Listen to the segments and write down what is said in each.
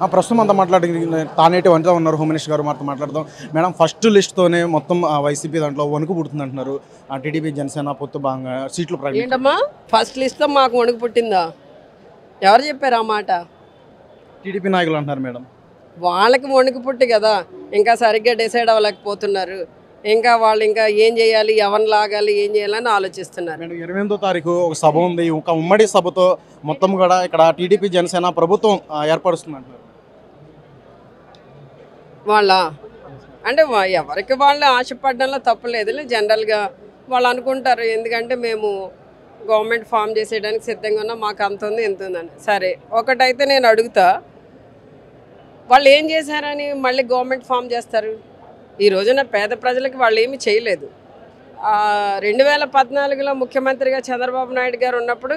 ఆ, ప్రస్తుతం అంతా మాట్లాడి తానేటి వనిత ఉన్నారు హోమ్ మినిస్టర్ గారు మాతో మాట్లాడదాం. మేడం ఫస్ట్ లిస్ట్తోనే మొత్తం ఆ, వైసీపీ దాంట్లో వణుకు పుడుతుంది అంటున్నారు టీడీపీ జనసేన పొత్తు భాగంగా సీట్లు ఏంటమ్మా? ఫస్ట్ లిస్ట్లో మాకు వణుకు పుట్టిందా? ఎవరు చెప్పారు ఆ మాట? టీడీపీ నాయకులు అంటున్నారు మేడం. వాళ్ళకి వణుకు పుట్టి కదా. ఇంకా సరిగ్గా డిసైడ్ అవ్వలేకపోతున్నారు. ఇంకా వాళ్ళు ఇంకా ఏం చేయాలి ఎవరిని లాగాలి ఏం చేయాలని ఆలోచిస్తున్నారు. మేడం ఇరవై ఎనిమిదో తారీఖు ఒక సభ ఉంది. ఒక ఉమ్మడి సభతో మొత్తం కూడా ఇక్కడ టీడీపీ జనసేన ప్రభుత్వం ఏర్పరుస్తుంది అంటున్నారు వాళ్ళ అంటే ఎవరికి వాళ్ళు ఆశపడడంలో తప్పలేదు జనరల్గా వాళ్ళు అనుకుంటారు. ఎందుకంటే మేము గవర్నమెంట్ ఫామ్ చేసేయడానికి సిద్ధంగా ఉన్నాం. మాకు అంత ఉంది ఎంత ఉందని సరే ఒకటైతే నేను అడుగుతా. వాళ్ళు ఏం చేశారని మళ్ళీ గవర్నమెంట్ ఫామ్ చేస్తారు? ఈ రోజున పేద ప్రజలకు వాళ్ళు ఏమీ చేయలేదు. రెండు వేల పద్నాలుగులో ముఖ్యమంత్రిగా చంద్రబాబు నాయుడు గారు ఉన్నప్పుడు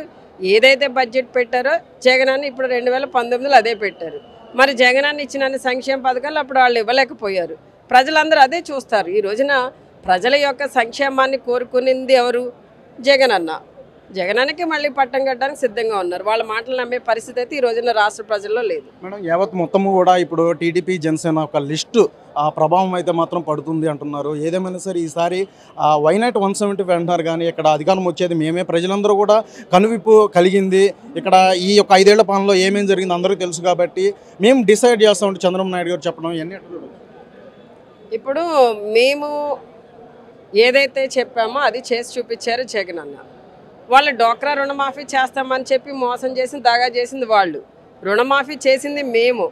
ఏదైతే బడ్జెట్ పెట్టారో జగనాన్ని ఇప్పుడు రెండు వేల పంతొమ్మిదిలో అదే పెట్టారు. మరి జగనాన్ని ఇచ్చిన అన్ని సంక్షేమ పథకాలు అప్పుడు వాళ్ళు ఇవ్వలేకపోయారు. ప్రజలందరూ అదే చూస్తారు. ఈ రోజున ప్రజల యొక్క సంక్షేమాన్ని కోరుకునింది ఎవరు? జగన్ అన్న జగనానికి మళ్ళీ పట్టం కట్టడానికి సిద్ధంగా ఉన్నారు. వాళ్ళ మాటలు నమ్మే పరిస్థితి అయితే ఈ రోజున రాష్ట్ర ప్రజల్లో లేదు. మేడం యావత్ మొత్తము కూడా ఇప్పుడు టీడీపీ జనసేన ఒక లిస్టు ఆ ప్రభావం అయితే మాత్రం పడుతుంది అంటున్నారు. ఏదేమైనా సరే ఈసారి వైనాట్ వన్ సెవెంటీ ఫైవ్ అంటున్నారు కానీ ఇక్కడ అధికారం వచ్చేది మేమే. ప్రజలందరూ కూడా కనువిప్పు కలిగింది. ఇక్కడ ఈ యొక్క ఐదేళ్ళ పాలనలో ఏమేం జరిగింది అందరికీ తెలుసు కాబట్టి మేము డిసైడ్ చేస్తామంటే చంద్రబాబు నాయుడు గారు చెప్పడం ఇవన్నీ? ఇప్పుడు మేము ఏదైతే చెప్పామో అది చేసి చూపించారు జగన్ అన్న. వాళ్ళు డోక్రా రుణమాఫీ చేస్తామని చెప్పి మోసం చేసి దాగా చేసింది వాళ్ళు. రుణమాఫీ చేసింది మేము.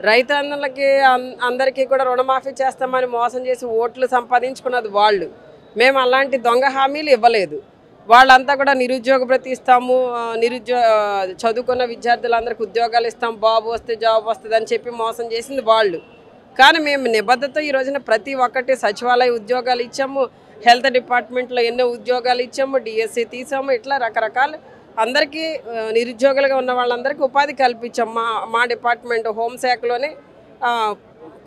రైతన్నలకి అందరికీ కూడా రుణమాఫీ చేస్తామని మోసం చేసి ఓట్లు సంపాదించుకున్నది వాళ్ళు. మేము అలాంటి దొంగ హామీలు ఇవ్వలేదు. వాళ్ళంతా కూడా నిరుద్యోగ భృతి ఇస్తాము ఆ, నిరుద్యో చదువుకున్న విద్యార్థులందరికీ ఉద్యోగాలు ఇస్తాం బాబు వస్తే జాబ్ వస్తుంది అని చెప్పి మోసం చేసింది వాళ్ళు. కానీ మేము నిబద్ధత ఈ రోజున ప్రతి ఒక్కటి సచివాలయ ఉద్యోగాలు ఇచ్చాము హెల్త్ డిపార్ట్మెంట్లో ఎన్నో ఉద్యోగాలు ఇచ్చాము డిఎస్సి తీసాము ఇట్లా రకరకాల అందరికీ నిరుద్యోగులుగా ఉన్న వాళ్ళందరికీ ఉపాధి కల్పించాం. మా మా డిపార్ట్మెంట్ హోంశాఖలోనే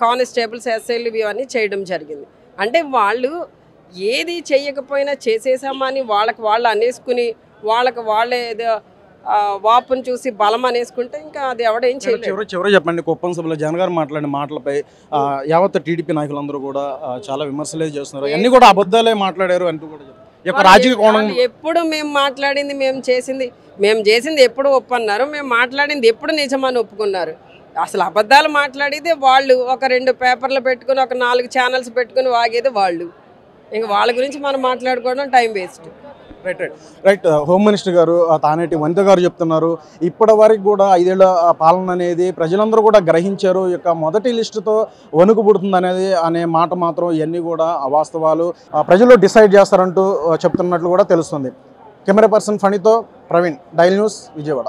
కానిస్టేబుల్స్ ఎస్ఐలు ఇవన్నీ చేయడం జరిగింది. అంటే వాళ్ళు ఏది చేయకపోయినా చేసేసామా అని వాళ్ళకి వాళ్ళు అనేసుకుని వాళ్ళకి వాళ్ళే ఏదో వాపుని చూసి బలం అనేసుకుంటే ఇంకా అది ఎవడేం చేయలేదు చివరి చెప్పండి కుప్పం సభలో జగన్ గారు మాట్లాడిన మాటలపై యావత్ టీడీపీ నాయకులందరూ కూడా చాలా విమర్శలే చేస్తున్నారు. అన్ని కూడా అబద్ధాలే మాట్లాడారు అంటూ కూడా రాజకీయ కోణం ఎప్పుడు మేము మాట్లాడింది మేము చేసింది మేము చేసింది ఎప్పుడు ఒప్పన్నారు మేము మాట్లాడింది ఎప్పుడు నిజమని ఒప్పుకున్నారు. అసలు అబద్ధాలు మాట్లాడేది వాళ్ళు ఒక రెండు పేపర్లు పెట్టుకుని ఒక నాలుగు ఛానల్స్ పెట్టుకుని వాగేది వాళ్ళు. ఇంక వాళ్ళ గురించి మనం మాట్లాడుకోవడం time waste right right right home minister గారు తానేటి వనిత గారు చెప్తున్నారు. ఇప్పటి వరకు కూడా ఐదేళ్ళ పాలన అనేది ప్రజలందరూ కూడా గ్రహించారు. ఈ యొక్క మొదటి లిస్టుతో వణుకు పుడుతుంది అనేది అనే మాట మాత్రం ఇవన్నీ కూడా అవాస్తవాలు. ఆ, ప్రజలు డిసైడ్ చేస్తారంటూ చెప్తున్నట్లు కూడా తెలుస్తుంది. కెమెరా పర్సన్ ఫణితో ప్రవీణ్ డైల్ న్యూస్ విజయవాడ.